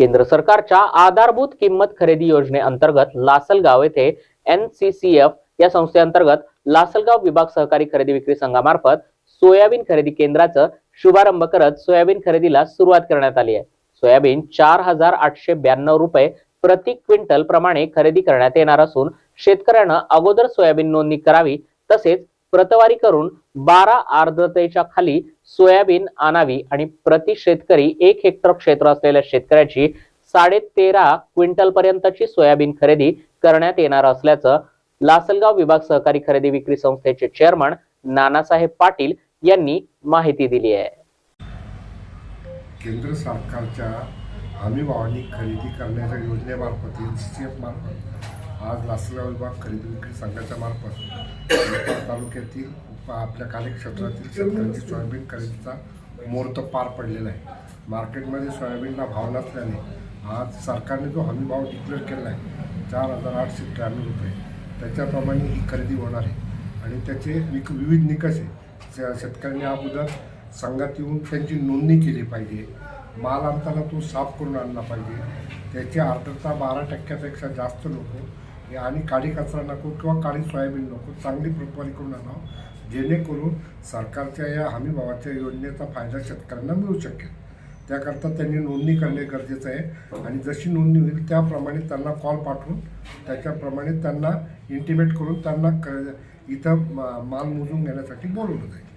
केंद्र सरकारच्या आधारभूत किंमत खरेदी योजनेअंतर्गत लासलगाव येथे एन सी सी एफ या संस्थेअंतर्गत लासलगाव विभाग सहकारी खरेदी विक्री संघामार्फत सोयाबीन खरेदी केंद्राचं शुभारंभ करत सोयाबीन खरेदीला सुरुवात करण्यात आली आहे. सोयाबीन चार हजार आठशे ब्याण्णव रुपये प्रति क्विंटल प्रमाणे खरेदी करण्यात येणार असून शेतकऱ्यानं अगोदर सोयाबीन नोंदणी करावी तसेच प्रतवारी करून बारा आर्द्रतेच्या खाली सोयाबीन आणावी आणि प्रति शेतकरी एक हेक्टर क्षेत्र असलेल्या शेतकऱ्याची साडे तेरा क्विंटल पर्यंतची सोयाबीन खरेदी करण्यात येणार असल्याचं लासलगाव विभाग सहकारी खरेदी विक्री संस्थेचे चेअरमन नानासाहेब पाटील यांनी माहिती दिली आहे. केंद्र सरकारच्या हमीभावानी खरेदी करण्याच्या योजनेमार्फत एन सी सी एफ मार्फत आज लासलगाव विभाग खरेदी विक्री संघाच्या मार्फत तालुक्यातील आपल्या कार्यक्षेत्रातील शेतकऱ्यांची सोयाबीन खरेदीचा मुहूर्त पार पडलेला आहे. मार्केटमध्ये सोयाबीनला भाव नसल्याने आज सरकारने जो हमीभाव डिक्लेअर केला आहे चार हजार आठशे त्र्याण्णव रुपये. त्याच्याप्रमाणे ही खरेदी होणार आहे. आणि त्याचे विक विविध निकष आहे शेतकऱ्यांनी अगोदर संघात येऊन त्यांची नोंदणी केली पाहिजे. माल आणताना तो साफ करून आणला पाहिजे. त्याची आर्द्रता बारा टक्क्यापेक्षा जास्त नको. आणि काळी कचरा नको किंवा काळी सोयाबीन नको चांगली प्रतवारी करून आणावं. जेणेकरून सरकारच्या या हमीभावाच्या योजनेचा फायदा शेतकऱ्यांना मिळू शकेल. त्याकरता त्यांनी नोंदणी करणे गरजेचं आहे. आणि जशी नोंदणी होईल त्याप्रमाणे त्यांना कॉल पाठवून त्याच्याप्रमाणे त्यांना इंटिमेट करून त्यांना क इथं मा- माल मोजून घेण्यासाठी बोलवलं जाईल.